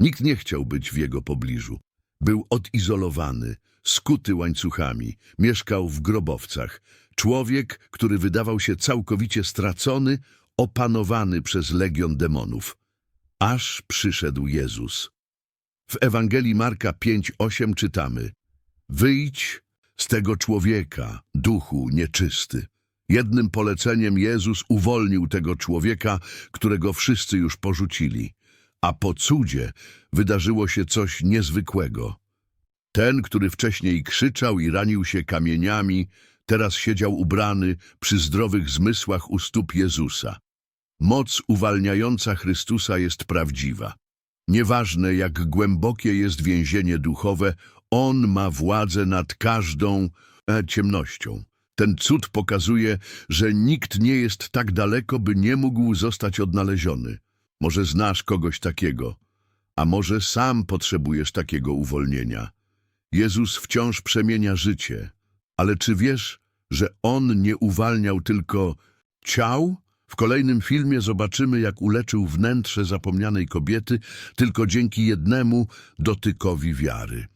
Nikt nie chciał być w jego pobliżu. Był odizolowany, skuty łańcuchami, mieszkał w grobowcach. Człowiek, który wydawał się całkowicie stracony, opanowany przez legion demonów. Aż przyszedł Jezus. W Ewangelii Marka 5:8 czytamy: Wyjdź z tego człowieka, duchu nieczysty. Jednym poleceniem Jezus uwolnił tego człowieka, którego wszyscy już porzucili. A po cudzie wydarzyło się coś niezwykłego. Ten, który wcześniej krzyczał i ranił się kamieniami, teraz siedział ubrany przy zdrowych zmysłach u stóp Jezusa. Moc uwalniająca Chrystusa jest prawdziwa. Nieważne, jak głębokie jest więzienie duchowe, On ma władzę nad każdą e, ciemnością. Ten cud pokazuje, że nikt nie jest tak daleko, by nie mógł zostać odnaleziony. Może znasz kogoś takiego, a może sam potrzebujesz takiego uwolnienia. Jezus wciąż przemienia życie, ale czy wiesz, że On nie uwalniał tylko ciał? W kolejnym filmie zobaczymy, jak uleczył wnętrze zapomnianej kobiety tylko dzięki jednemu dotykowi wiary.